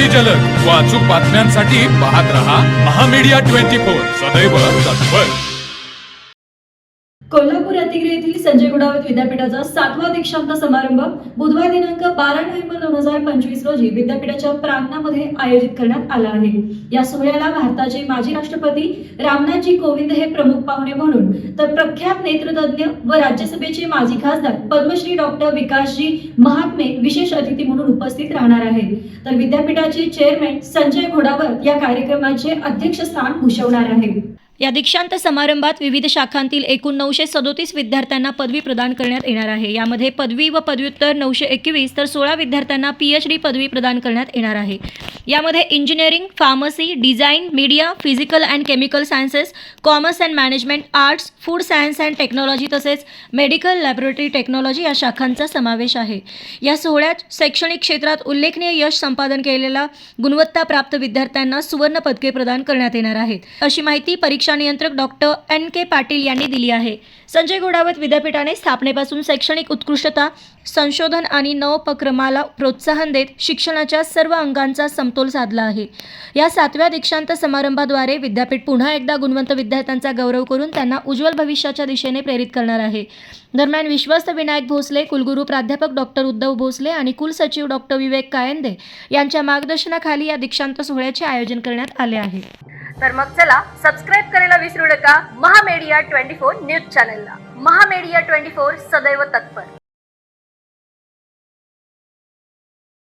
अति जलद. बातम्यांसाठी पाहत रहा महामीडिया ट्वेंटी फोर सदैव तत्पर. कोल्हापूर यात्रिगिरी येथील संजय गुडावत विद्यापीठाचा सातवा दीक्षांत समारंभ बुधवार दिनांक बारा नोव्हेंबर दोन हजार पंचवीस रोजी विद्यापीठाच्या प्रांगणामध्ये आयोजित करण्यात आला आहे. या सोहळ्याला भारताचे माजी राष्ट्रपती रामनाथजी कोविंद हे प्रमुख पाहुणे म्हणून तर प्रख्यात नेत्रतज्ञ व राज्यसभेचे माजी खासदार पद्मश्री डॉक्टर विकासजी महात्मे विशेष अतिथी म्हणून उपस्थित राहणार आहेत तर विद्यापीठाचे चेअरमॅन संजय घोडावत या कार्यक्रमाचे अध्यक्षस्थान भूषवणार आहेत या दीक्षांत समारंभात विविध शाखांतील एकूण नऊशे सदोतीस विद्यार्थ्यांना पदवी प्रदान करण्यात येणार आहे. यामध्ये पदवी व पदव्युत्तर नऊशे एकवीस तर सोळा विद्यार्थ्यांना पी एच डी पदवी प्रदान करण्यात येणार आहे. यामध्ये engineering pharmacy design media physical and chemical sciences commerce and management arts food science and technology तसेच मेडिकल लॅबोरेटरी टेक्नॉलॉजी या शाखांचा समावेश आहे. या सोहळ्यात शैक्षणिक क्षेत्रात उल्लेखनीय यश संपादन केलेल्या गुणवत्ताप्राप्त विद्यार्थ्यांना सुवर्ण पदके प्रदान करण्यात येणार आहेत. अशी माहिती परीक्षा नियंत्रक डॉक्टर एन के पाटील यांनी दिली आहे. संजय घोडावत विद्यापीठाने स्थापनेपासून शैक्षणिक उत्कृष्टता संशोधन आणि नवोपक्रमाला प्रोत्साहन देत शिक्षणाच्या सर्व अंगांचा सम समतोल साधला आहे. या सातव्या दीक्षांत समारंभाद्वारे विद्यापीठ पुन्हा एकदा गुणवंत विद्यार्थ्यांचा गौरव करून त्यांना उज्ज्वल भविष्याच्या दिशेने प्रेरित करणार आहे. दरम्यान विश्वस्त विनायक भोसले कुलगुरू प्राध्यापक डॉक्टर उद्धव भोसले आणि कुलसचिव डॉक्टर विवेक कायंदे यांच्या मार्गदर्शनाखाली या दीक्षांत सोहळ्याचे आयोजन करण्यात आले आहे. तर मग चला सबस्क्राईब करायला विसरू नका. महामेडिया ट्वेंटी फोर न्यूज चॅनलला. महामेडिया ट्वेंटी फोर सदैव तत्पर.